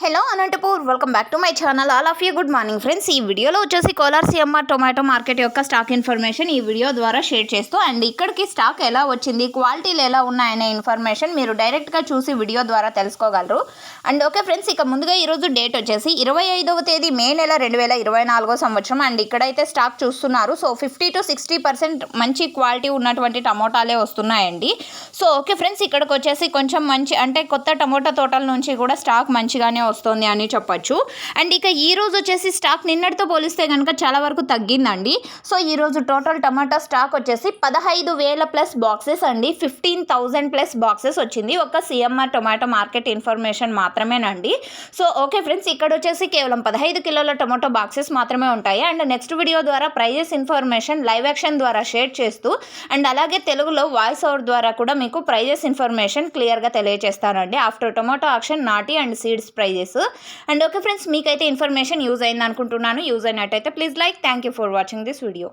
Hello Anantapur welcome back to my channel all of you good morning friends ఈ వీడియోలో వచ్చేసి Kolar CMR tomato market యొక్క stock information ఈ video ద్వారా share చేస్తూ అండ్ ఇక్కడికి స్టాక్ ఎలా వచ్చింది క్వాలిటీలు ఎలా ఉన్నాయనే ఇన్ఫర్మేషన్ మీరు డైరెక్ట్గా చూసి వీడియో ద్వారా తెలుసుకోగలరు. అండ్ ఓకే ఫ్రెండ్స్ ఇక ముందుగా ఈరోజు డేట్ వచ్చేసి ఇరవై ఐదవ తేదీ మే నెల రెండు వేల ఇరవై నాలుగో సంవత్సరం అండ్ ఇక్కడైతే స్టాక్ చూస్తున్నారు. So fifty to sixty percent మంచి క్వాలిటీ ఉన్నటువంటి టమోటాలే వస్తున్నాయండి. సో ఓకే ఫ్రెండ్స్ ఇక్కడికి వచ్చేసి కొంచెం మంచి అంటే కొత్త టమోటా తోటల నుంచి కూడా స్టాక్ మంచిగానే వస్తుంది అని చెప్పొచ్చు. అండ్ ఇక ఈ రోజు వచ్చేసి స్టాక్ నిన్నటితో పోలిస్తే కనుక చాలా వరకు తగ్గిందండి. సో ఈ రోజు టోటల్ టమాటా స్టాక్ వచ్చేసి పదహైదు వేల ప్లస్ బాక్సెస్ అండి. ఫిఫ్టీన్ థౌజండ్ ప్లస్ బాక్సెస్ వచ్చింది. ఒక సిఎంఆర్ టొమాటో మార్కెట్ ఇన్ఫర్మేషన్ మాత్రమేనండి. సో ఓకే ఫ్రెండ్స్ ఇక్కడ వచ్చేసి కేవలం పదహైదు కిలోల టొమాటో బాక్సెస్ మాత్రమే ఉంటాయి. అండ్ నెక్స్ట్ వీడియో ద్వారా ప్రైజెస్ ఇన్ఫర్మేషన్ లైవ్ యాక్షన్ ద్వారా షేర్ చేస్తూ అండ్ అలాగే తెలుగులో వాయిస్ ఓవర్ ద్వారా కూడా మీకు ప్రైజెస్ ఇన్ఫర్మేషన్ క్లియర్గా తెలియజేస్తానండి ఆఫ్టర్ టొమాటో ఆక్షన్ నాటి and seeds prices. And okay friends మీకైతే ఇన్ఫర్మేషన్ యూజ్ అయింది అనుకుంటున్నాను యూజ్ అయినట్టయితే please like thank you for watching this video.